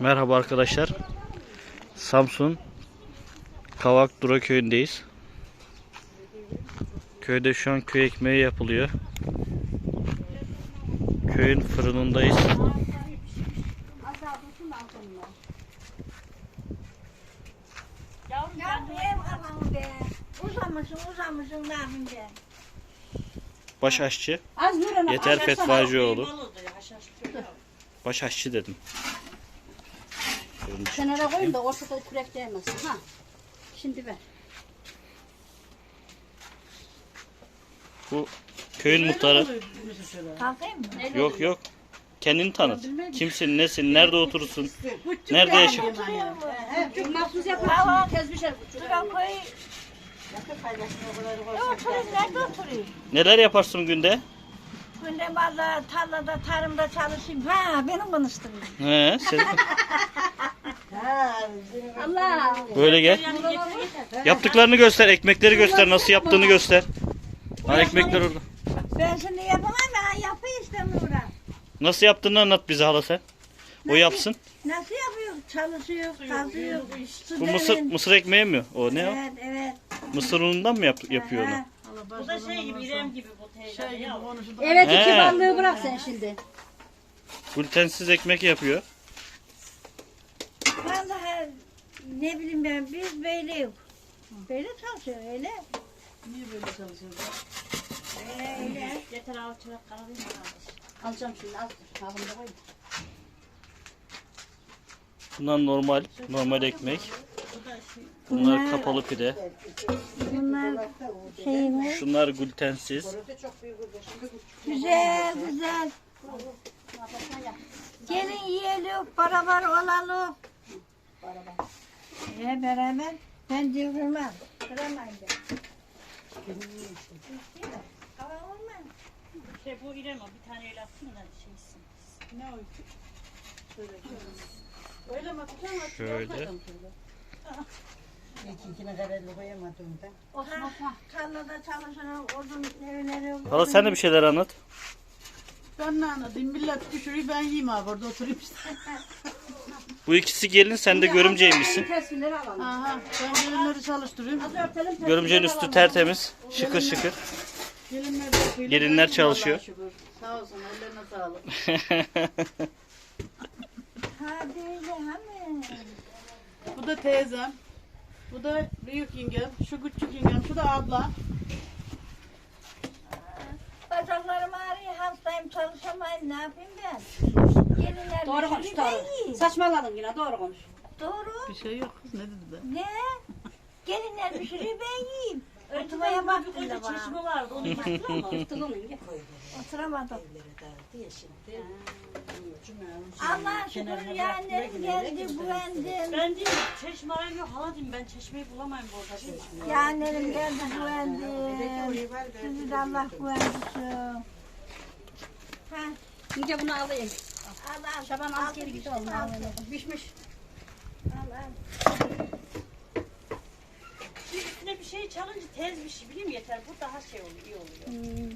Merhaba arkadaşlar. Samsun Kavak Dura köyündeyiz. Köyde şu an köy ekmeği yapılıyor. Köyün fırınındayız. Baş aşçı. Yeter Fetvacıoğlu. Baş aşçı dedim. Kenara koyun da ortada kürek değmesin. Ha. Şimdi ver. Bu köyün muhtarı. Kalkayım mı? Yok yok. Kendini tanıt. Kimsin, nesin, nerede oturursun? Nerede yaşıyorsun? Mahsus yapar. Tez bir şey. Şuraya koy. Ne oturayım nerede oturayım? Neler yaparsın günde? Günde valla tarlada tarımda çalışayım. Ha benim konuştum. He, sen Böyle gel. Yaptıklarını göster, ekmekleri göster, nasıl yaptığını göster. Ha ekmekler orada. Ben şimdi yapamam ben yapayım işte Nurhan. Nasıl yaptığını anlat bize hala sen. O yapsın. Nasıl yapıyor? Çalışıyor, kazıyor. su Bu mısır derin. mısır ekmeği mi? O ne o? Evet evet. Mısır unundan mı yap, yapıyor onu? Bu da şey gibi İrem gibi bu teyze. ya. Evet He. iki ballığı bırak sen şimdi. Glutensiz ekmek yapıyor. Ne bileyim ben biz böyle yok. Böyle çalışıyor öyle. Niye böyle çalışıyorsun? Öyle öyle. Yeter al çırak kalayım kardeş. Alacağım şimdi al. Kabında koy. Bunlar normal, normal ekmek. Bunlar kapalı pide. Bunlar şey mi? Şunlar glutensiz. Güzel güzel. Gelin yiyelim, beraber olalım. Ee, beraber. Ben diyorum Kıramayın. Şey bu İrem o bir tane el atsın da şeysin. Ne o? Öyle mi atacağım? Şöyle. Ha, tarlada çalışan odun evleri. Hala sen de bir şeyler anlat. Ben ne anlatayım? Millet düşürüyor ben yiyeyim abi orada oturayım işte. Bu ikisi gelin sen de görümceymişsin. Tesbihleri alalım. Aha ben gelinleri çalıştırıyorum. Örtelim. tesbihleri Görümcenin üstü alalım. tertemiz. Şıkır şıkır. Gelinler de çalışıyor. Allah'a şükür. Sağ olsun ellerine sağlık. Ha böyle hani. Bu da teyzem. Bu da büyük yengem. Şu küçük yengem. Şu da abla. Bacaklarım ağrıyor, hastayım. Ne yapayım ben? Gelinler Doğru konuş doğru. değil. Saçmaladın yine doğru konuş. Doğru. Bir şey yok kız ne dedi de. Ne? Gelinler şey ben yiyeyim. Oturmaya baktım da bana. Çeşme vardı onu yıktılar mı? Oturamadım. Allah şükür yeğenlerim geldi, güvendim. Ben diyeyim çeşme arayım yok hala diyeyim ben çeşmeyi bulamayım burada değil mi? Yeğenlerim geldi, güvendim. Sizi de Allah güvendirsin. Şimdi bunu alayım. Allah, Şaban az geri git oğlum. al bunu. Pişmiş. Allah. Bir üstüne bir şey çalınca tez bir şey bileyim yeter. Bu daha şey oluyor, iyi oluyor. Yani